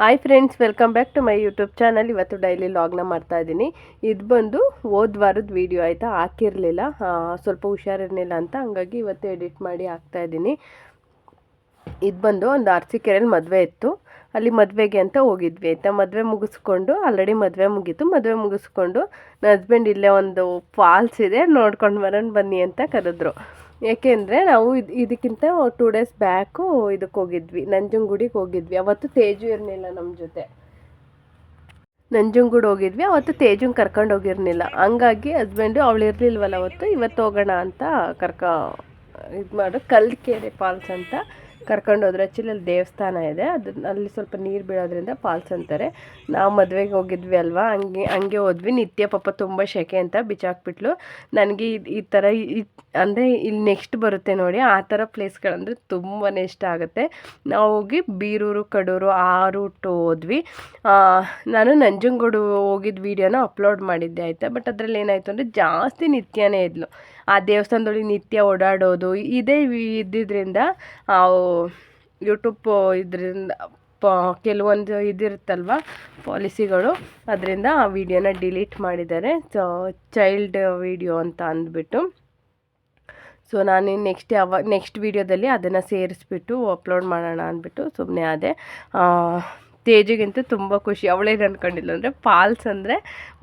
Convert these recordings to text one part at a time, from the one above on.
Hi friends welcome back to my YouTube channel ಇವತ್ತು daily ಲಾಗ್ನ ಮಾಡ್ತಾ ಇದ್ದೀನಿ. ಇದು ಬಂದು ಹೋದ ವಾರದ ವೀಡಿಯೋ ಆಯಿತಾ? ಹಾಕಿರಲಿಲ್ಲ. ಸ್ವಲ್ಪ ಹುಷಾರಿರಲಿಲ್ಲ ಅಂತ ಹಂಗಾಗಿ ಇವತ್ತು ಎಡಿಟ್ ಮಾಡಿ ಹಾಕ್ತಾ ಇದ್ದೀನಿ. ಇದು ಬಂದು ಒಂದು ಅರಸೀಕೆರೆಯಲ್ಲಿ ಮದುವೆ ಇತ್ತು. ಅಲ್ಲಿ ಮದುವೆಗೆ ಅಂತ ಹೋಗಿದ್ವಿ, ಆಯಿತಾ? ಮದುವೆ ಮುಗಿಸ್ಕೊಂಡು ಆಲ್ರೆಡಿ ಮದುವೆ ಮುಗೀತು. ಮದುವೆ ಮುಗಿಸ್ಕೊಂಡು ನನ್ನ ಹಸ್ಬೆಂಡ್ ಇಲ್ಲೇ ಒಂದು ಫಾಲ್ಸ್ ಇದೆ, ನೋಡ್ಕೊಂಡು ಬರೋಣ ಬನ್ನಿ ಅಂತ ಕರೆದ್ರು. ಏಕೆಂದರೆ ನಾವು ಇದು ಇದಕ್ಕಿಂತ ಟೂ ಡೇಸ್ ಬ್ಯಾಕು ಇದಕ್ಕೆ ಹೋಗಿದ್ವಿ, ನಂಜನಗೂಡಿಗೆ ಹೋಗಿದ್ವಿ. ಅವತ್ತು ತೇಜು ಇರಲಿಲ್ಲ ನಮ್ಮ ಜೊತೆ. ನಂಜನಗೂಡು ಹೋಗಿದ್ವಿ, ಅವತ್ತು ತೇಜುಂಗ್ ಕರ್ಕೊಂಡು ಹೋಗಿರ್ಲಿಲ್ಲ. ಹಂಗಾಗಿ ಹಸ್ಬೆಂಡು ಅವಳು ಇರಲಿಲ್ವಲ್ಲ ಅವತ್ತು, ಇವತ್ತು ಹೋಗೋಣ ಅಂತ ಕರ್ಕ ಇದು ಮಾಡು, ಕಲ್ಕೆರೆ ಫಾಲ್ಸ್ ಅಂತ. ಕರ್ಕೊಂಡು ಹೋದ್ರೆ ಆ್ಯಕ್ಚುಲಿ ಅಲ್ಲಿ ದೇವಸ್ಥಾನ ಇದೆ. ಅದು ಅಲ್ಲಿ ಸ್ವಲ್ಪ ನೀರು ಬೀಳೋದ್ರಿಂದ ಫಾಲ್ಸ್ ಅಂತಾರೆ ನಾವು ಮದುವೆಗೆ ಹೋಗಿದ್ವಿ ಅಲ್ವಾ? ಹಂಗೆ ಹಂಗೆ ಹೋದ್ವಿ. ನಿತ್ಯ ಪಾಪ ತುಂಬ ಶೆಕೆ ಅಂತ ಬಿಚ್ಚಾಕ್ಬಿಟ್ಲು. ನನಗೆ ಈ ಥರ ಅಂದರೆ ಇಲ್ಲಿ ನೆಕ್ಸ್ಟ್ ಬರುತ್ತೆ ನೋಡಿ. ಆ ಥರ ಪ್ಲೇಸ್ಗಳಂದರೆ ತುಂಬಾ ಇಷ್ಟ ಆಗುತ್ತೆ. ನಾವು ಹೋಗಿ ಬೀರೂರು, ಕಡೂರು ಆ ರೂಟು ಹೋದ್ವಿ. ನಾನು ನಂಜನಗೂಡು ಹೋಗಿದ್ದ ವೀಡಿಯೋನ ಅಪ್ಲೋಡ್ ಮಾಡಿದ್ದೆ ಆಯಿತಾ? ಬಟ್ ಅದರಲ್ಲಿ ಏನಾಯಿತು ಅಂದರೆ ಜಾಸ್ತಿ ನಿತ್ಯನೇ ಇದ್ಲು. ಆ ದೇವಸ್ಥಾನದೊಳಗೆ ನಿತ್ಯ ಓಡಾಡೋದು, ಇದೇ ಇದ್ದಿದ್ದರಿಂದ ಯೂಟ್ಯೂಬ್ ಇದರಿಂದ, ಪ, ಕೆಲವೊಂದು ಇದಿರುತ್ತಲ್ವ ಪಾಲಿಸಿಗಳು, ಅದರಿಂದ ಆ ವಿಡಿಯೋನ ಡಿಲೀಟ್ ಮಾಡಿದ್ದಾರೆ. ಸೊ, ಚೈಲ್ಡ್ ವಿಡಿಯೋ ಅಂತ ಅಂದ್ಬಿಟ್ಟು. ಸೊ, ನಾನು ನೆಕ್ಸ್ಟ್ ಯಾವ, ನೆಕ್ಸ್ಟ್ ವೀಡಿಯೋದಲ್ಲಿ ಅದನ್ನು ಸೇರಿಸ್ಬಿಟ್ಟು, ಅಪ್ಲೋಡ್ ಮಾಡೋಣ ಅಂದ್ಬಿಟ್ಟು ಸುಮ್ಮನೆ ಅದೇ ತೇಜಿಗಂತೂ ತುಂಬ ಖುಷಿ. ಅವಳೇನು ಅಂದ್ಕೊಂಡಿಲ್ಲ ಅಂದರೆ ಫಾಲ್ಸ್ ಅಂದರೆ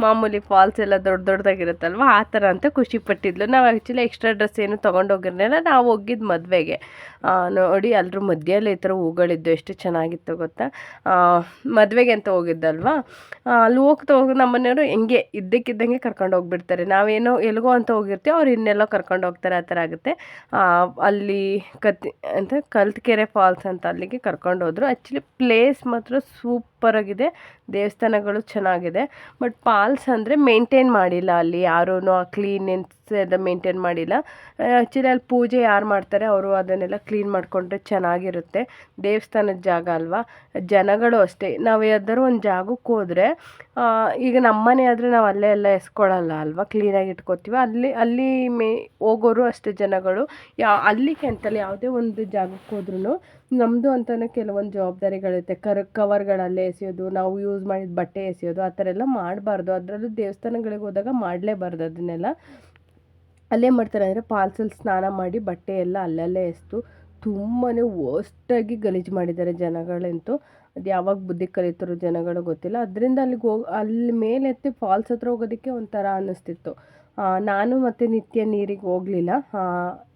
ಮಾಮೂಲಿ ಫಾಲ್ಸ್ ಎಲ್ಲ ದೊಡ್ಡ ದೊಡ್ಡದಾಗಿರುತ್ತಲ್ವ ಆ ಥರ ಅಂತ ಖುಷಿ ಪಟ್ಟಿದ್ಲು. ನಾವು ಆ್ಯಕ್ಚುಲಿ ಎಕ್ಸ್ಟ್ರಾ ಡ್ರೆಸ್ ಏನು ತೊಗೊಂಡೋಗಿರಲಿಲ್ಲ ನಾವು ಹೋಗಿದ್ದು ಮದುವೆಗೆ. ನೋಡಿ ಎಲ್ಲರೂ ಮಧ್ಯದಲ್ಲಿ ಈ ಥರ ಹೂಗಳಿದ್ದು ಎಷ್ಟು ಚೆನ್ನಾಗಿತ್ತು ಗೊತ್ತಾ? ಮದುವೆಗೆ ಅಂತ ಹೋಗಿದ್ದಲ್ವಾ? ಅಲ್ಲಿ ಹೋಗ್ತಾ ಹೋಗಿ ನಮ್ಮ ಮನೆಯವರು ಹೆಂಗೆ ಇದ್ದಕ್ಕಿದ್ದಂಗೆ ಕರ್ಕೊಂಡು ಹೋಗ್ಬಿಡ್ತಾರೆ. ನಾವೇನೋ ಎಲ್ಗೋ ಅಂತ ಹೋಗಿರ್ತೀವಿ, ಅವ್ರು ಇನ್ನೆಲ್ಲೋ ಕರ್ಕೊಂಡು ಹೋಗ್ತಾರೆ ಆ ಥರ ಆಗುತ್ತೆ. ಅಲ್ಲಿ ಕತ್ತಿ ಅಂತ ಕಲ್ತ್ಕೆರೆ ಫಾಲ್ಸ್ ಅಂತ ಅಲ್ಲಿಗೆ ಕರ್ಕೊಂಡು ಹೋದರು. ಆ್ಯಕ್ಚುಲಿ ಪ್ಲೇಸ್ ಮಾತ್ರ ಸೂಪರಾಗಿದೆ. ದೇವಸ್ಥಾನಗಳು ಚೆನ್ನಾಗಿದೆ. ಬಟ್ ಪಾಲ್ಸ್ ಅಂದರೆ ಮೇಂಟೈನ್ ಮಾಡಿಲ್ಲ ಅಲ್ಲಿ ಯಾರೂ ಆ ಕ್ಲೀನೆನ್ಸ್ ಎಲ್ಲ ಮೇಂಟೈನ್ ಮಾಡಿಲ್ಲ. ಆ್ಯಕ್ಚುಲಿ ಅಲ್ಲಿ ಪೂಜೆ ಯಾರು ಮಾಡ್ತಾರೆ ಅವರು ಅದನ್ನೆಲ್ಲ ಕ್ಲೀನ್ ಮಾಡಿಕೊಂಡ್ರೆ ಚೆನ್ನಾಗಿರುತ್ತೆ. ದೇವಸ್ಥಾನದ ಜಾಗ ಅಲ್ವಾ? ಜನಗಳು ಅಷ್ಟೇ. ನಾವು ಯಾವ್ದಾದ್ರು ಒಂದು ಜಾಗಕ್ಕೆ ಹೋದರೆ ಈಗ ನಮ್ಮನೆ ಆದರೆ ನಾವು ಅಲ್ಲೇ ಎಲ್ಲ ಎಸ್ಕೊಳ್ಳಲ್ಲ ಅಲ್ವಾ? ಕ್ಲೀನಾಗಿ ಇಟ್ಕೋತೀವಿ. ಅಲ್ಲಿ ಅಲ್ಲಿ ಮೇ ಹೋಗೋರು ಅಷ್ಟೇ ಜನಗಳು. ಯಾ ಅಲ್ಲಿಗೆ ಅಂತಲ್ಲ ಯಾವುದೇ ಒಂದು ಜಾಗಕ್ಕೆ ಹೋದ್ರೂ ನಮ್ಮದು ಅಂತಲೇ ಕೆಲವೊಂದು ಜವಾಬ್ದಾರಿಗಳಿರುತ್ತೆ. ಕರ್ ಕವರ್ಗಳಲ್ಲೇ ಎಸೆಯೋದು, ನಾವು ಯೂಸ್ ಮಾಡಿದ ಬಟ್ಟೆ ಎಸೆಯೋದು, ಆ ಥರ ಎಲ್ಲ ಮಾಡಬಾರ್ದು. ಅದರಲ್ಲೂ ದೇವಸ್ಥಾನಗಳಿಗೆ ಹೋದಾಗ ಮಾಡಲೇಬಾರ್ದು ಅದನ್ನೆಲ್ಲ. ಅಲ್ಲೇ ಮಾಡ್ತಾರೆ ಅಂದರೆ ಪಾಲ್ಸಲ್ಲಿ ಸ್ನಾನ ಮಾಡಿ ಬಟ್ಟೆ ಎಲ್ಲ ಅಲ್ಲಲ್ಲೇ ಎಸ್ತು. ತುಂಬಾ ವರ್ಸ್ಟಾಗಿ ಗಲೀಜು ಮಾಡಿದ್ದಾರೆ ಜನಗಳಂತೂ. ಅದು ಯಾವಾಗ ಬುದ್ಧಿ ಕಲಿತರು ಜನಗಳು ಗೊತ್ತಿಲ್ಲ. ಅದರಿಂದ ಅಲ್ಲಿಗೆ ಹೋಗಿ, ಅಲ್ಲಿ ಮೇಲೆ ಎತ್ತಿ ಫಾಲ್ಸ್ ಹತ್ರ ಹೋಗೋದಕ್ಕೆ ಒಂಥರ ಅನ್ನಿಸ್ತಿತ್ತು. ನಾನು ಮತ್ತು ನಿತ್ಯ ನೀರಿಗೆ ಹೋಗಲಿಲ್ಲ.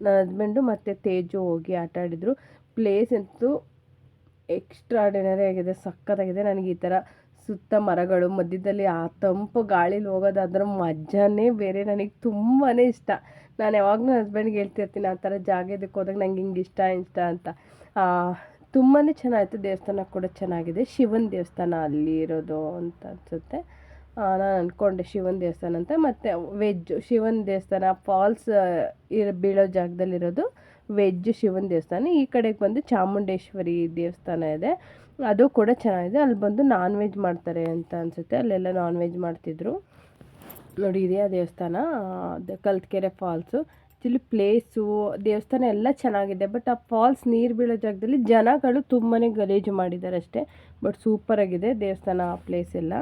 ನನ್ನ ಹಸ್ಬೆಂಡು ಮತ್ತು ತೇಜು ಹೋಗಿ ಆಟ ಆಡಿದರು ಪ್ಲೇಸ್ ಅಂತೂ ಎಕ್ಸ್ಟ್ರಾಡಿನರಿ ಆಗಿದೆ ಸಖತ್ತಾಗಿದೆ ನನಗೆ ಈ ಥರ ಸುತ್ತ ಮರಗಳು, ಮಧ್ಯದಲ್ಲಿ ಆ ತಂಪು ಗಾಳಿಲಿ ಹೋಗೋದು ಅದರ ಮಜಾನೇ ಬೇರೆ. ನನಗೆ ತುಂಬಾ ಇಷ್ಟ. ನಾನು ಯಾವಾಗಲೂ ಹಸ್ಬೆಂಡ್ಗೆ ಹೇಳ್ತಿರ್ತೀನಿ, ಆ ಥರ ಜಾಗ ಇದಕ್ಕೆ ಹೋದಾಗ ನಂಗೆ ಹಿಂಗೆ ಇಷ್ಟ ಇಷ್ಟ ಅಂತ. ತುಂಬಾ ಚೆನ್ನಾಗಿತ್ತು. ದೇವಸ್ಥಾನ ಕೂಡ ಚೆನ್ನಾಗಿದೆ. ಶಿವನ ದೇವಸ್ಥಾನ ಅಲ್ಲಿ ಇರೋದು ಅಂತ ಅನಿಸುತ್ತೆ. ನಾನು ಅಂದ್ಕೊಂಡೆ ಶಿವನ ದೇವಸ್ಥಾನ ಅಂತ. ಮತ್ತು ವೆಜ್ಜು ಶಿವನ ದೇವಸ್ಥಾನ ಫಾಲ್ಸ್ ಇರೋ, ಬೀಳೋ ಜಾಗದಲ್ಲಿರೋದು ವೆಜ್ ಶಿವನ ದೇವಸ್ಥಾನ, ಈ ಕಡೆಗೆ ಬಂದು ಚಾಮುಂಡೇಶ್ವರಿ ದೇವಸ್ಥಾನ ಇದೆ. ಅದು ಕೂಡ ಚೆನ್ನಾಗಿದೆ. ಅಲ್ಲಿ ಬಂದು ನಾನ್ ವೆಜ್ ಮಾಡ್ತಾರೆ ಅಂತ ಅನಿಸುತ್ತೆ. ಅಲ್ಲೆಲ್ಲ ನಾನ್ ವೆಜ್ ಮಾಡ್ತಿದ್ರು. ನೋಡಿ ಇದೆಯಾ ದೇವಸ್ಥಾನ ಕಲ್ತ್ಕೆರೆ ಫಾಲ್ಸು ಆ್ಯಕ್ಚುಲಿ ಪ್ಲೇಸು ದೇವಸ್ಥಾನ ಎಲ್ಲ ಚೆನ್ನಾಗಿದೆ. ಬಟ್ ಆ ಫಾಲ್ಸ್ ನೀರು ಬೀಳೋ ಜಾಗದಲ್ಲಿ ಜನಗಳು ತುಂಬಾ ಗಲೀಜು ಮಾಡಿದ್ದಾರೆ ಅಷ್ಟೇ. ಬಟ್ ಸೂಪರಾಗಿದೆ ದೇವಸ್ಥಾನ, ಆ ಪ್ಲೇಸ್ ಎಲ್ಲ.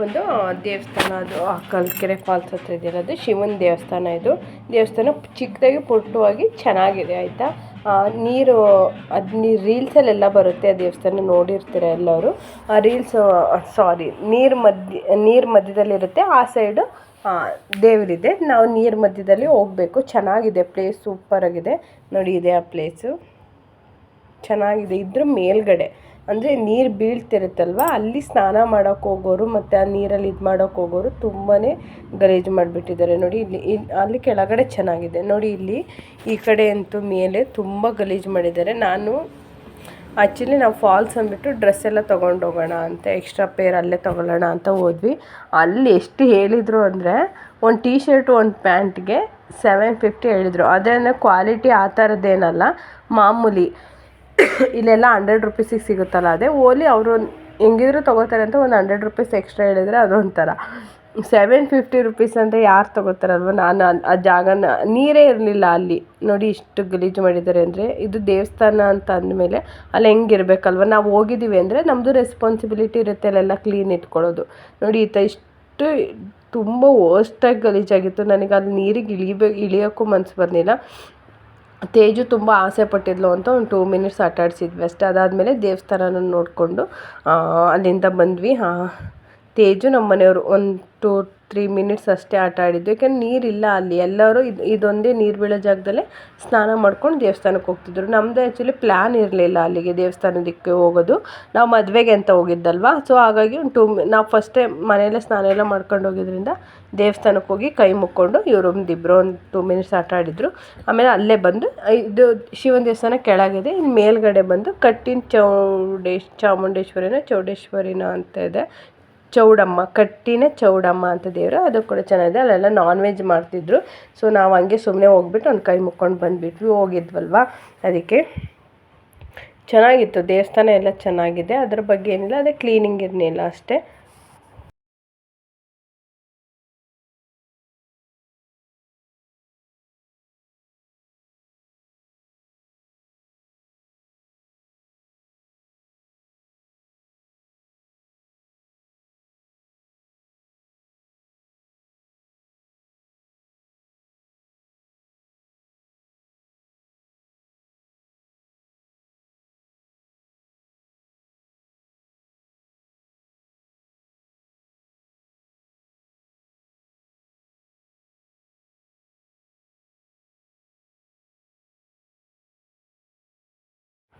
ಬಂದು ದೇವಸ್ಥಾನ ಅದು ಕಲ್ಕೆರೆ ಫಾಲ್ಸ್ ಹತ್ರ ಅದು ಶಿವನ ದೇವಸ್ಥಾನ ಇದು. ದೇವಸ್ಥಾನ ಚಿಕ್ಕದಾಗಿ ಪುಟ್ಟವಾಗಿ ಚೆನ್ನಾಗಿದೆ, ಆಯಿತಾ? ನೀರು, ಅದು ನೀರು ರೀಲ್ಸಲ್ಲೆಲ್ಲ ಬರುತ್ತೆ ಆ ದೇವಸ್ಥಾನ, ನೋಡಿರ್ತೀರ ಎಲ್ಲರೂ. ಆ ರೀಲ್ಸ್ ಸಾರಿ ನೀರು ಮಧ್ಯ, ನೀರು ಮಧ್ಯದಲ್ಲಿರುತ್ತೆ ಆ ಸೈಡು ದೇವರಿದೆ. ನಾವು ನೀರು ಮಧ್ಯದಲ್ಲಿ ಹೋಗಬೇಕು. ಚೆನ್ನಾಗಿದೆ ಪ್ಲೇಸ್ ಸೂಪರಾಗಿದೆ ನೋಡಿ ಇದೆ ಆ ಪ್ಲೇಸು ಚೆನ್ನಾಗಿದೆ, ಇದ್ರ ಮೇಲ್ಗಡೆ. ಅಂದರೆ ನೀರು ಬೀಳ್ತಿರುತ್ತಲ್ವ? ಅಲ್ಲಿ ಸ್ನಾನ ಮಾಡೋಕೆ ಹೋಗೋರು ಮತ್ತು ಆ ನೀರಲ್ಲಿ ಇದು ಮಾಡೋಕೆ ಹೋಗೋರು ತುಂಬಾ ಗಲೀಜು ಮಾಡಿಬಿಟ್ಟಿದ್ದಾರೆ. ನೋಡಿ ಇಲ್ಲಿ ಇಲ್- ಅಲ್ಲಿ ಕೆಳಗಡೆ ಚೆನ್ನಾಗಿದೆ. ನೋಡಿ ಇಲ್ಲಿ ಈ ಕಡೆ ಅಂತೂ ಮೇಲೆ ತುಂಬ ಗಲೀಜು ಮಾಡಿದ್ದಾರೆ. ನಾನು ಆ್ಯಕ್ಚುಲಿ ನಾವು ಫಾಲ್ಸ್ ಅಂದ್ಬಿಟ್ಟು ಡ್ರೆಸ್ ಎಲ್ಲ ತೊಗೊಂಡು ಹೋಗೋಣ ಅಂತ, ಎಕ್ಸ್ಟ್ರಾ ಪೇರ್ ಅಲ್ಲೇ ತೊಗೊಳ್ಳೋಣ ಅಂತ ಹೋದ್ವಿ. ಅಲ್ಲಿ ಎಷ್ಟು ಹೇಳಿದರು ಅಂದರೆ ಒಂದು ಟೀ ಶರ್ಟ್ ಒಂದು ಪ್ಯಾಂಟ್ಗೆ ಸೆವೆನ್ ಫಿಫ್ಟಿ ಹೇಳಿದರು. ಅದರಿಂದ ಕ್ವಾಲಿಟಿ ಆ ಥರದ್ದೇನಲ್ಲ ಮಾಮೂಲಿ ಇಲ್ಲೆಲ್ಲ ಹಂಡ್ರೆಡ್ ರುಪೀಸಿಗೆ ಸಿಗುತ್ತಲ್ಲ, ಅದೇ ಓಲಿ ಅವರು ಹೆಂಗಿದ್ರು ತೊಗೋತಾರೆ ಅಂತ ಒಂದು ಹಂಡ್ರೆಡ್ ರುಪೀಸ್ ಎಕ್ಸ್ಟ್ರಾ ಹೇಳಿದರೆ ಅದೊಂಥರ ಸೆವೆನ್ ಫಿಫ್ಟಿ ರುಪೀಸ್ ಅಂದರೆ ಯಾರು ತೊಗೋತಾರಲ್ವ? ನಾನು ಆ ಜಾಗನ, ನೀರೇ ಇರಲಿಲ್ಲ ಅಲ್ಲಿ. ನೋಡಿ ಇಷ್ಟು ಗಲೀಜು ಮಾಡಿದ್ದಾರೆ ಅಂದರೆ, ಇದು ದೇವಸ್ಥಾನ ಅಂತ ಅಂದಮೇಲೆ ಅಲ್ಲಿ ಹೆಂಗಿರ್ಬೇಕಲ್ವ ನಾವು ಹೋಗಿದ್ದೀವಿ ಅಂದರೆ ನಮ್ಮದು ರೆಸ್ಪಾನ್ಸಿಬಿಲಿಟಿ ಇರುತ್ತೆ ಅಲ್ಲೆಲ್ಲ ಕ್ಲೀನ್ ಇಟ್ಕೊಳ್ಳೋದು. ನೋಡಿ ಈತ ಇಷ್ಟು ತುಂಬ ವರ್ಸ್ಟಾಗಿ ಗಲೀಜಾಗಿತ್ತು. ನನಗೆ ಅಲ್ಲಿ ನೀರಿಗೆ ಇಳಿಬೇಕು ಇಳಿಯೋಕ್ಕೂ ಮನಸ್ಸು ಬಂದಿಲ್ಲ ತೇಜು ತುಂಬ ಆಸೆ ಪಟ್ಟಿದ್ಲು ಅಂತ ಒಂದು ಟೂ ಮಿನಿಟ್ಸ್ ಆಟ ಆಡಿಸಿದ್ವಿ ಅಷ್ಟೇ. ಅದಾದಮೇಲೆ ದೇವಸ್ಥಾನನ ನೋಡಿಕೊಂಡು ಅಲ್ಲಿಂದ ಬಂದ್ವಿ. ತೇಜು ನಮ್ಮ ಮನೆಯವರು ಒಂದು ಟೂ ತ್ರೀ ಮಿನಿಟ್ಸ್ ಅಷ್ಟೇ ಆಟ ಆಡಿದ್ದು. ಯಾಕೆಂದ್ರೆ ನೀರಿಲ್ಲ ಅಲ್ಲಿ. ಎಲ್ಲರೂ ಇದು, ಇದೊಂದೇ ನೀರು ಬೀಳೋ ಜಾಗದಲ್ಲೇ ಸ್ನಾನ ಮಾಡ್ಕೊಂಡು ದೇವಸ್ಥಾನಕ್ಕೆ ಹೋಗ್ತಿದ್ರು. ನಮ್ಮದು ಆ್ಯಕ್ಚುಲಿ ಪ್ಲ್ಯಾನ್ ಇರಲಿಲ್ಲ ಅಲ್ಲಿಗೆ ದೇವಸ್ಥಾನದಕ್ಕೆ ಹೋಗೋದು. ನಾವು ಮದುವೆಗೆ ಅಂತ ಹೋಗಿದ್ದಲ್ವಾ? ಸೊ ಹಾಗಾಗಿ ಒಂದು ಟೂ ನಾವು ಫಸ್ಟೇ ಮನೆಯಲ್ಲೇ ಸ್ನಾನ ಎಲ್ಲ ಮಾಡ್ಕೊಂಡು ಹೋಗಿದ್ರಿಂದ ದೇವಸ್ಥಾನಕ್ಕೆ ಹೋಗಿ ಕೈ ಮುಕ್ಕೊಂಡು ಇವರು ಒಂದಿಬ್ಬರು ಒಂದು ಟೂ ಮಿನಿಟ್ಸ್ ಆಟ ಆಡಿದರು. ಆಮೇಲೆ ಅಲ್ಲೇ ಬಂದು, ಇದು ಶಿವನ ದೇವಸ್ಥಾನ ಕೆಳಗಿದೆ. ಇನ್ನು ಮೇಲ್ಗಡೆ ಬಂದು ಕಟ್ಟಿನ ಚೌಡೇಶ್, ಚಾಮುಂಡೇಶ್ವರಿನ ಚೌಡೇಶ್ವರಿನ ಅಂತ ಇದೆ. ಚೌಡಮ್ಮ, ಕಟ್ಟಿನ ಚೌಡಮ್ಮ ಅಂತ ದೇವರು, ಅದು ಕೂಡ ಚೆನ್ನಾಗಿದೆ. ಅಲ್ಲೆಲ್ಲ ನಾನ್ ವೆಜ್ ಮಾಡ್ತಿದ್ರು. ಸೊ ನಾವು ಹಂಗೆ ಸುಮ್ಮನೆ ಹೋಗ್ಬಿಟ್ಟು ಒಂದು ಕೈ ಮುಕ್ಕೊಂಡು ಬಂದುಬಿಟ್ವಿ. ಹೋಗಿದ್ವಲ್ವ? ಅದಕ್ಕೆ ಚೆನ್ನಾಗಿತ್ತು. ದೇವಸ್ಥಾನ ಎಲ್ಲ ಚೆನ್ನಾಗಿದೆ. ಅದ್ರ ಬಗ್ಗೆ ಏನಿಲ್ಲ. ಅದೇ ಕ್ಲೀನಿಂಗ್ ಇರಲಿಲ್ಲ ಅಷ್ಟೇ.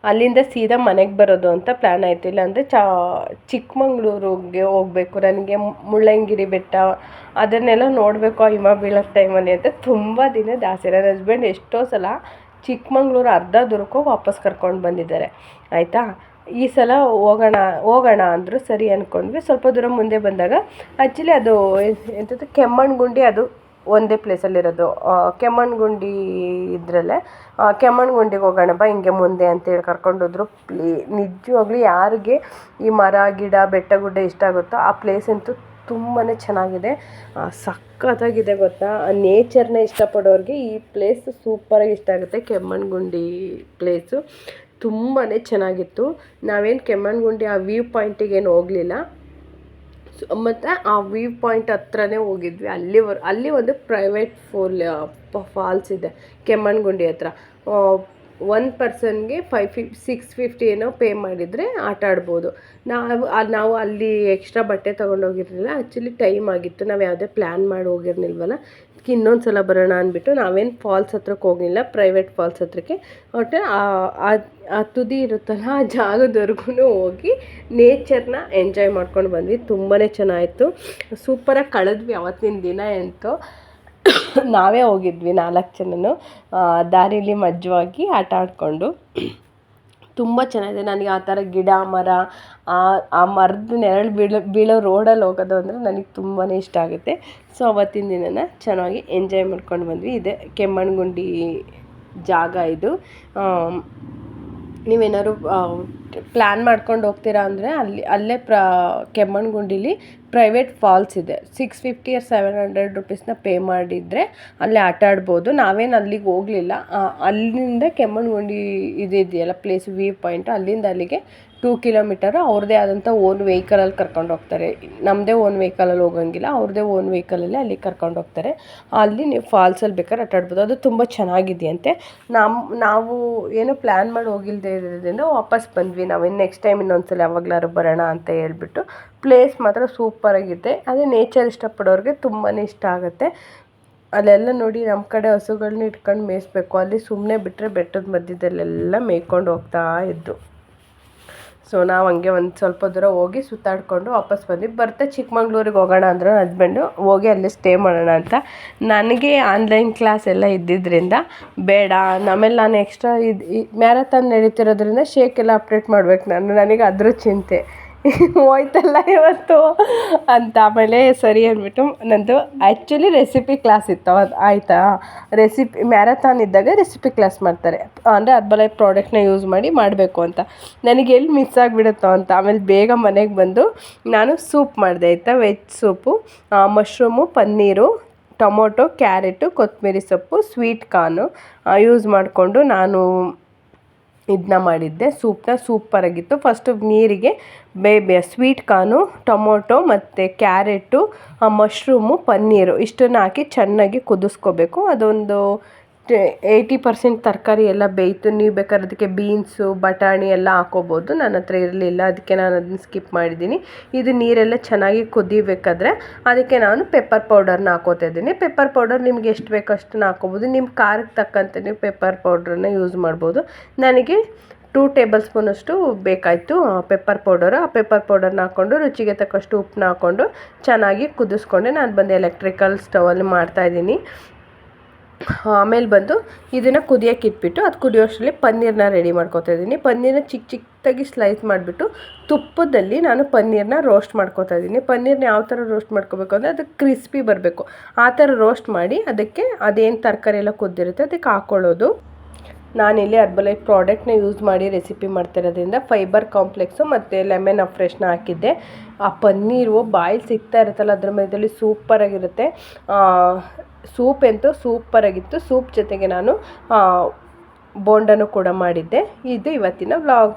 ಅಲ್ಲಿಂದ ಸೀದಾ ಮನೆಗೆ ಬರೋದು ಅಂತ ಪ್ಲ್ಯಾನ್ ಆಯಿತು. ಇಲ್ಲಾಂದರೆ ಚಾ, ಚಿಕ್ಕಮಂಗ್ಳೂರಿಗೆ ಹೋಗಬೇಕು. ನನಗೆ ಮುಳ್ಳಯ್ಯನಗಿರಿ ಬೆಟ್ಟ, ಅದನ್ನೆಲ್ಲ ನೋಡಬೇಕು ಆ ಹಿಮ ಬೀಳೋ ಟೈಮಲ್ಲಿ ಅಂತ. ತುಂಬ ದಿನದ ಆಸೆ. ನನ್ನ ಹಸ್ಬೆಂಡ್ ಎಷ್ಟೋ ಸಲ ಚಿಕ್ಕಮಂಗ್ಳೂರು ಅರ್ಧ ದೂರಕ್ಕೂ ವಾಪಸ್ ಕರ್ಕೊಂಡು ಬಂದಿದ್ದಾರೆ. ಆಯಿತಾ? ಈ ಸಲ ಹೋಗೋಣ ಹೋಗೋಣ ಅಂದರು ಸರಿ ಅಂದ್ಕೊಂಡ್ವಿ ಸ್ವಲ್ಪ ದೂರ ಮುಂದೆ ಬಂದಾಗ ಆ್ಯಕ್ಚುಲಿ ಅದು ಎಂಥದ್ದು ಕೆಮ್ಮಣ್ಣುಗುಂಡಿ ಅದು ಒಂದೇ ಪ್ಲೇಸಲ್ಲಿರೋದು ಕೆಮ್ಮಣ್ಣುಗುಂಡಿ ಇದರಲ್ಲೇ ಕೆಮ್ಮಣ್ಣುಗುಂಡಿಗೆ ಹೋಗೋಣ ಬಾ, ಹಿಂಗೆ ಮುಂದೆ ಅಂತೇಳಿ ಕರ್ಕೊಂಡೋದ್ರು. ಪ್ಲೇ, ನಿಜವಾಗ್ಲೂ ಯಾರಿಗೆ ಈ ಮರ, ಗಿಡ, ಬೆಟ್ಟ, ಗುಡ್ಡ ಇಷ್ಟ ಆಗುತ್ತೋ ಆ ಪ್ಲೇಸ್ ಅಂತೂ ತುಂಬಾ ಚೆನ್ನಾಗಿದೆ. ಸಖತ್ತಾಗಿದೆ ಗೊತ್ತಾ? ನೇಚರ್ನ ಇಷ್ಟಪಡೋರಿಗೆ ಈ ಪ್ಲೇಸ್ ಸೂಪರಾಗಿ ಇಷ್ಟ ಆಗುತ್ತೆ. ಕೆಮ್ಮಣ್ಣುಗುಂಡಿ ಪ್ಲೇಸು ತುಂಬಾ ಚೆನ್ನಾಗಿತ್ತು. ನಾವೇನು ಕೆಮ್ಮಣ್ಣುಗುಂಡಿ ಆ ವ್ಯೂ ಪಾಯಿಂಟಿಗೇನು ಹೋಗಲಿಲ್ಲ. ಮತ್ತು ಆ ವ್ಯೂ ಪಾಯಿಂಟ್ ಹತ್ರನೇ ಹೋಗಿದ್ವಿ. ಅಲ್ಲಿವರ್ ಅಲ್ಲಿ ಒಂದು ಪ್ರೈವೇಟ್ ಫೋಲ್ ಫಾಲ್ಸ್ ಇದೆ. ಕೆಮ್ಮಣ್ಣುಗುಂಡಿ ಹತ್ರ. ಒನ್ ಪರ್ಸನ್ಗೆ ಫೈವ್ ಫಿಫ್ ಸಿಕ್ಸ್ ಫಿಫ್ಟಿ ಏನೋ ಪೇ ಮಾಡಿದರೆ ಆಟ ಆಡ್ಬೋದು. ನಾವು ನಾವು ಅಲ್ಲಿ ಎಕ್ಸ್ಟ್ರಾ ಬಟ್ಟೆ ತೊಗೊಂಡೋಗಿರಲಿಲ್ಲ ಆ್ಯಕ್ಚುಲಿ ಟೈಮ್ ಆಗಿತ್ತು. ನಾವು ಯಾವುದೇ ಪ್ಲ್ಯಾನ್ ಮಾಡಿ ಹೋಗಿರ್ಲಿಲ್ವಲ್ಲ? ಅದಕ್ಕೆ ಇನ್ನೊಂದು ಸಲ ಬರೋಣ ಅಂದ್ಬಿಟ್ಟು ನಾವೇನು ಫಾಲ್ಸ್ ಹತ್ರಕ್ಕೆ ಹೋಗಲಿಲ್ಲ. ಪ್ರೈವೇಟ್ ಫಾಲ್ಸ್ ಹತ್ರಕ್ಕೆ. ಒಟ್ಟು ಆ- ತುದಿ ಇರುತ್ತಲ್ಲ, ಆ ಜಾಗದವರೆಗೂ ಹೋಗಿ ನೇಚರ್ನ ಎಂಜಾಯ್ ಮಾಡ್ಕೊಂಡು ಬಂದ್ವಿ. ತುಂಬಾ ಚೆನ್ನಾಗಿತ್ತು. ಸೂಪರಾಗಿ ಕಳೆದ್ವಿ ಅವತ್ತಿನ ದಿನ ಎಂತೂ. ನಾವೇ ಹೋಗಿದ್ವಿ ನಾಲ್ಕು ಜನನು. ದಾರಿಲಿ ಮಜ್ಜವಾಗಿ ಆಟ ಆಡಿಕೊಂಡು. ತುಂಬ ಚೆನ್ನಾಗಿದೆ. ನನಗೆ ಆ ಥರ ಗಿಡ, ಮರ, ಆ ಮರದ ನೆರಳು ಬೀಳೋ ಬೀಳೋ ರೋಡಲ್ಲಿ ಹೋಗೋದು ಅಂದರೆ ನನಗೆ ತುಂಬಾ ಇಷ್ಟ ಆಗುತ್ತೆ. ಸೊ ಅವತ್ತಿನ ದಿನನ ಚೆನ್ನಾಗಿ ಎಂಜಾಯ್ ಮಾಡ್ಕೊಂಡು ಬಂದ್ವಿ. ಇದೆ ಕೆಮ್ಮಣ್ಣುಗುಂಡಿ ಜಾಗ ಇದು. ನೀವೇನಾದ್ರು ಪ್ಲ್ಯಾನ್ ಮಾಡ್ಕೊಂಡು ಹೋಗ್ತೀರಾ ಅಂದರೆ ಅಲ್ಲಿ, ಅಲ್ಲೇ ಪ್ರ, ಕೆಮ್ಮಣ್ಣುಗುಂಡಿಲಿ ಪ್ರೈವೇಟ್ ಫಾಲ್ಸ್ ಇದೆ. Six fifty or seven hundred ರುಪೀಸ್ನ pay ಮಾಡಿದರೆ ಅಲ್ಲೇ ಆಟ ಆಡ್ಬೋದು. ನಾವೇನು ಅಲ್ಲಿಗೆ ಹೋಗಲಿಲ್ಲ. ಅಲ್ಲಿಂದ ಕೆಮ್ಮಣ್ಣುಗುಂಡಿ ಇದಿದೆಯಲ್ಲ ಪ್ಲೇಸ್ ವ್ಯೂ ಪಾಯಿಂಟ್ ಅಲ್ಲಿಂದ ಅಲ್ಲಿಗೆ ಟೂ ಕಿಲೋಮೀಟರ್ ಅವ್ರದ್ದೇ ಆದಂಥ ಓನ್ ವೆಹಿಕಲಲ್ಲಿ ಕರ್ಕೊಂಡು ಹೋಗ್ತಾರೆ. ನಮ್ಮದೇ ಓನ್ ವೆಹಿಕಲಲ್ಲಿ ಹೋಗಂಗಿಲ್ಲ, ಅವ್ರದ್ದೇ ಓನ್ ವೆಹಿಕಲಲ್ಲಿ ಅಲ್ಲಿ ಕರ್ಕೊಂಡು ಹೋಗ್ತಾರೆ. ಅಲ್ಲಿ ನೀವು ಫಾಲ್ಸಲ್ಲಿ ಬೇಕಾದ್ರೆ ಆಟ ಆಡ್ಬೋದು. ಅದು ತುಂಬ ಚೆನ್ನಾಗಿದೆಯಂತೆ. ನಮ್ಮ ನಾವು ಏನು ಪ್ಲ್ಯಾನ್ ಮಾಡಿ ಹೋಗಿಲ್ಲದೆ ಇರೋದ್ರಿಂದ ವಾಪಸ್ ಬಂದ್ವಿ. ನಾವು ಇನ್ನು ನೆಕ್ಸ್ಟ್ ಟೈಮ್ ಇನ್ನೊಂದ್ಸಲ ಯಾವಾಗಲಾದ್ರು ಬರೋಣ ಅಂತ ಹೇಳ್ಬಿಟ್ಟು ಪ್ಲೇಸ್ ಮಾತ್ರ ಸೂಪರಾಗಿದೆ ಅದೇ ನೇಚರ್ ಇಷ್ಟಪಡೋರಿಗೆ ತುಂಬಾ ಇಷ್ಟ ಆಗುತ್ತೆ. ಅಲ್ಲೆಲ್ಲ ನೋಡಿ ನಮ್ಮ ಕಡೆ ಹಸುಗಳನ್ನ ಇಟ್ಕೊಂಡು ಮೇಯಿಸ್ಬೇಕು. ಅಲ್ಲಿ ಸುಮ್ಮನೆ ಬಿಟ್ಟರೆ ಬೆಟ್ಟದ ಮಧ್ಯದಲ್ಲೆಲ್ಲ ಮೇಯ್ಕೊಂಡು ಹೋಗ್ತಾ ಇದ್ದು. ಸೊ ನಾವು ಹಂಗೆ ಒಂದು ಸ್ವಲ್ಪ ದೂರ ಹೋಗಿ ಸುತ್ತಾಡಿಕೊಂಡು ವಾಪಸ್ ಬಂದ್ವಿ. ಬರ್ತಾ ಚಿಕ್ಕಮಂಗ್ಳೂರಿಗೆ ಹೋಗೋಣ ಅಂದ್ರೆ ಹಸ್ಬೆಂಡು ಹೋಗಿ ಅಲ್ಲೇ ಸ್ಟೇ ಮಾಡೋಣ ಅಂತ. ನನಗೆ ಆನ್ಲೈನ್ ಕ್ಲಾಸ್ ಎಲ್ಲ ಇದ್ದಿದ್ದರಿಂದ ಬೇಡ. ಆಮೇಲೆ ನಾನು ಎಕ್ಸ್ಟ್ರಾ ಇದು ಮ್ಯಾರಥಾನ್ ನಡೀತಿರೋದ್ರಿಂದ ಶೇಕ್ ಎಲ್ಲ ಅಪ್ಡೇಟ್ ಮಾಡ್ಬೇಕು ನಾನು. ನನಗೆ ಅದ್ರ ಚಿಂತೆ. ಹೋಯ್ತಲ್ಲ ಇವತ್ತು ಅಂತ ಆಮೇಲೆ ಸರಿ ಅಂದ್ಬಿಟ್ಟು ನಂದು ಆ್ಯಕ್ಚುಲಿ ರೆಸಿಪಿ ಕ್ಲಾಸ್ ಇತ್ತು, ಅದು ಆಯಿತಾ? ರೆಸಿಪಿ ಮ್ಯಾರಥಾನ್ ಇದ್ದಾಗ ರೆಸಿಪಿ ಕ್ಲಾಸ್ ಮಾಡ್ತಾರೆ. ಅಂದರೆ ಅರ್ಬಲೈಫ್ ಪ್ರಾಡಕ್ಟ್ನ ಯೂಸ್ ಮಾಡಿ ಮಾಡಬೇಕು ಅಂತ. ನನಗೆ ಎಲ್ಲಿ ಮಿಸ್ ಆಗಿಬಿಡುತ್ತೋ ಅಂತ. ಆಮೇಲೆ ಬೇಗ ಮನೆಗೆ ಬಂದು ನಾನು ಸೂಪ್ ಮಾಡಿದೆ, ಆಯಿತಾ? Veg soup mushroom paneer, tomato, carrot, ಕೊತ್ತಂಬರಿ ಸೊಪ್ಪು ಸ್ವೀಟ್ ಕಾರ್ನು ಯೂಸ್ ಮಾಡಿಕೊಂಡು ನಾನು ಇದನ್ನ ಮಾಡಿದ್ದೆ. ಸೂಪ್ನ ಸೂಪರಾಗಿತ್ತು ಫಸ್ಟು ನೀರಿಗೆ ಬೇಬಿ ಸ್ವೀಟ್ ಕಾರ್ನು ಟೊಮೊಟೊ ಮತ್ತು ಕ್ಯಾರೆಟು ಮಶ್ರೂಮು ಪನ್ನೀರು ಇಷ್ಟನ್ನು ಹಾಕಿ ಚೆನ್ನಾಗಿ ಕುದಿಸ್ಕೋಬೇಕು. ಅದೊಂದು ಏಯ್ಟಿ ಪರ್ಸೆಂಟ್ ತರಕಾರಿ ಎಲ್ಲ ಬೇಯ್ತು. ನೀವು ಬೇಕಾದ್ರೆ ಅದಕ್ಕೆ ಬೀನ್ಸು ಬಟಾಣಿ ಎಲ್ಲ ಹಾಕೋಬೋದು. ನನ್ನ ಹತ್ರ ಇರಲಿಲ್ಲ. ಅದಕ್ಕೆ ನಾನು ಅದನ್ನು ಸ್ಕಿಪ್ ಮಾಡಿದ್ದೀನಿ. ಇದು ನೀರೆಲ್ಲ ಚೆನ್ನಾಗಿ ಕುದಿಬೇಕಾದ್ರೆ ಅದಕ್ಕೆ ನಾನು ಪೆಪ್ಪರ್ ಪೌಡರ್ನ ಹಾಕೋತಾ ಇದ್ದೀನಿ. ಪೆಪ್ಪರ್ ಪೌಡರ್ ನಿಮ್ಗೆ ಎಷ್ಟು ಬೇಕೋ ಅಷ್ಟನ್ನು ಹಾಕೋಬೋದು. ನಿಮ್ಮ ಖಾರಕ್ಕೆ ತಕ್ಕಂತೆ ನೀವು ಪೆಪ್ಪರ್ ಪೌಡ್ರನ್ನ ಯೂಸ್ ಮಾಡ್ಬೋದು. ನನಗೆ ಟೂ ಟೇಬಲ್ ಸ್ಪೂನಷ್ಟು ಬೇಕಾಯಿತು ಪೆಪ್ಪರ್ ಪೌಡರು ಆ ಪೆಪ್ಪರ್ ಪೌಡರ್ನ ಹಾಕ್ಕೊಂಡು ರುಚಿಗೆ ತಕ್ಕಷ್ಟು ಉಪ್ಪನ್ನ ಹಾಕ್ಕೊಂಡು ಚೆನ್ನಾಗಿ ಕುದಿಸ್ಕೊಂಡೆ. ನಾನು ಬಂದು ಎಲೆಕ್ಟ್ರಿಕಲ್ ಸ್ಟವಲ್ಲಿ ಮಾಡ್ತಾಯಿದ್ದೀನಿ ಆಮೇಲೆ ಬಂದು ಇದನ್ನು ಕುದಿಯೋಕೆ ಇಟ್ಬಿಟ್ಟು ಅದು ಕುದಿಯೋಷ್ಟರಲ್ಲಿ ಪನ್ನೀರನ್ನ ರೆಡಿ ಮಾಡ್ಕೊತಾ ಇದ್ದೀನಿ ಪನ್ನೀರನ್ನ ಚಿಕ್ಕ ಚಿಕ್ಕದಾಗಿ ಸ್ಲೈಸ್ ಮಾಡಿಬಿಟ್ಟು ತುಪ್ಪದಲ್ಲಿ ನಾನು ಪನ್ನೀರನ್ನ ರೋಸ್ಟ್ ಮಾಡ್ಕೊತಾ ಇದ್ದೀನಿ ಪನ್ನೀರನ್ನ ಯಾವ ಥರ ರೋಸ್ಟ್ ಮಾಡ್ಕೋಬೇಕು ಅಂದರೆ ಅದು ಕ್ರಿಸ್ಪಿ ಬರಬೇಕು. ಆ ಥರ ರೋಸ್ಟ್ ಮಾಡಿ ಅದಕ್ಕೆ ಅದೇನು ತರಕಾರಿ ಎಲ್ಲ ಕುದ್ದಿರುತ್ತೆ ಅದಕ್ಕೆ ಹಾಕ್ಕೊಳ್ಳೋದು ನಾನಿಲ್ಲಿ ಅರ್ಬಲೈ ಪ್ರಾಡಕ್ಟ್ನ ಯೂಸ್ ಮಾಡಿ ರೆಸಿಪಿ ಮಾಡ್ತಿರೋದ್ರಿಂದ ಫೈಬರ್ ಕಾಂಪ್ಲೆಕ್ಸು ಮತ್ತು ಲೆಮನ್ ಫ್ರೆಶ್ನ ಹಾಕಿದ್ದೆ. ಆ ಪನ್ನೀರು ಬಾಯಲ್ಲಿ ಸಿಗ್ತಾ ಇರುತ್ತಲ್ಲ ಅದ್ರ ಮಧ್ಯದಲ್ಲಿ ಸೂಪರಾಗಿರುತ್ತೆ ಸೂಪ್ ಅಂತೂ ಸೂಪರಾಗಿತ್ತು ಸೂಪ್ ಜೊತೆಗೆ ನಾನು ಬೋಂಡನೂ ಕೂಡ ಮಾಡಿದ್ದೆ. ಇದು ಇವತ್ತಿನ ವ್ಲಾಗ್